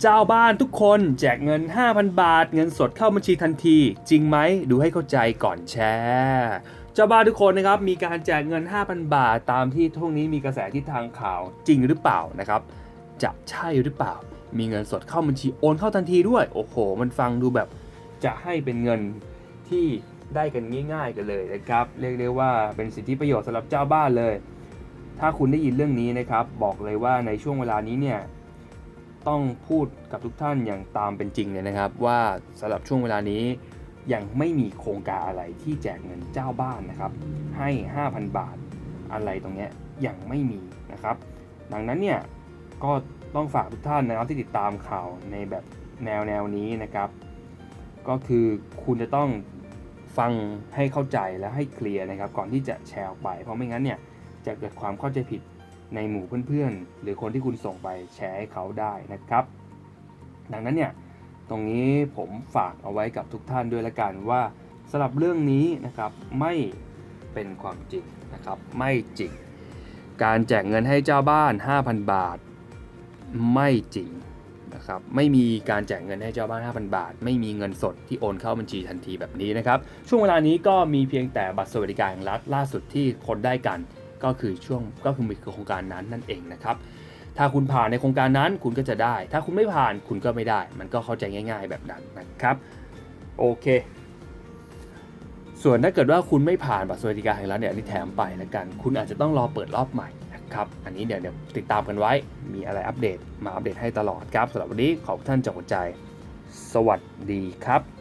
เจ้าบ้านทุกคนแจกเงิน 5,000 บาท เงินสดเข้าบัญชีทันที จริงไหมดูให้เข้าใจก่อนแชร์เจ้าบ้านทุกคนนะครับมีการแจกเงิน 5,000 บาท ตามที่ช่วงนี้มีกระแสทิศทางข่าวจริงหรือเปล่านะครับ จะใช่หรือเปล่า มีเงินสดเข้าบัญชีโอนเข้าทันทีด้วย โอ้โห มันฟังดูแบบจะให้เป็นเงินที่ได้กันง่าย ๆ กันเลยนะครับ เรียกได้ว่าเป็นสิทธิประโยชน์สำหรับเจ้าบ้านเลย ถ้าคุณได้ยินเรื่องนี้นะครับ บอกเลยว่าในช่วงเวลานี้เนี่ย ต้องพูดกับทุกท่านอย่างตามเป็นจริงเลยนะครับ ว่าสำหรับช่วงเวลานี้ยังไม่มีโครงการอะไรที่แจกเงินเจ้าบ้านนะครับ ให้ 5,000 บาทอะไรตรงนี้ยยังไม่มีนะครับ ดังนั้นเนี่ยก็ต้องฝากทุกท่านนะครับที่ติดตามข่าวในแบบแนวแนวนี้นะครับ ก็คือคุณจะต้องฟังให้เข้าใจและให้เคลียร์นะครับ ก่อนที่จะแชร์ออกไป เพราะไม่งั้นเนี่ยจะเกิดความเข้าใจผิด ในหมู่เพื่อนๆ หรือคนที่คุณส่งไปแชร์ให้เขาได้นะครับ ดังนั้นเนี่ยตรงนี้ผมฝากเอาไว้กับทุกท่านด้วยละกันว่าสำหรับเรื่องนี้นะครับไม่เป็นความจริงนะครับไม่จริง การแจกเงินให้เจ้าบ้าน 5,000 บาท ไม่จริงนะครับไม่มีการแจกเงินให้เจ้าบ้าน 5,000 บาท ไม่มีเงินสดที่โอนเข้าบัญชีทันทีแบบนี้นะครับช่วงเวลานี้ก็มีเพียงแต่บัตรสวัสดิการแห่งรัฐล่าสุดที่คนได้กัน ก็คือช่วงก็คือมีโครงการนั้นนั่นเองนะครับถ้าคุณผ่านในโครงการนั้นคุณก็จะได้ ถ้าคุณไม่ผ่านคุณก็ไม่ได้ มันก็เข้าใจง่าย ๆ แบบนั้นนะครับโอเค ส่วนถ้าเกิดว่าคุณไม่ผ่านบัตรสวัสดิการแห่งรัฐเนี่ยอันนี้แถมไปแล้วกัน คุณอาจจะต้องรอเปิดรอบใหม่นะครับอันนี้เดี๋ยวเดี๋ยวติดตามกันไว้มีอะไรอัปเดตมาอัปเดตให้ตลอดครับสำหรับวันนี้ขอบคุณท่านจากหัวใจ สวัสดีครับ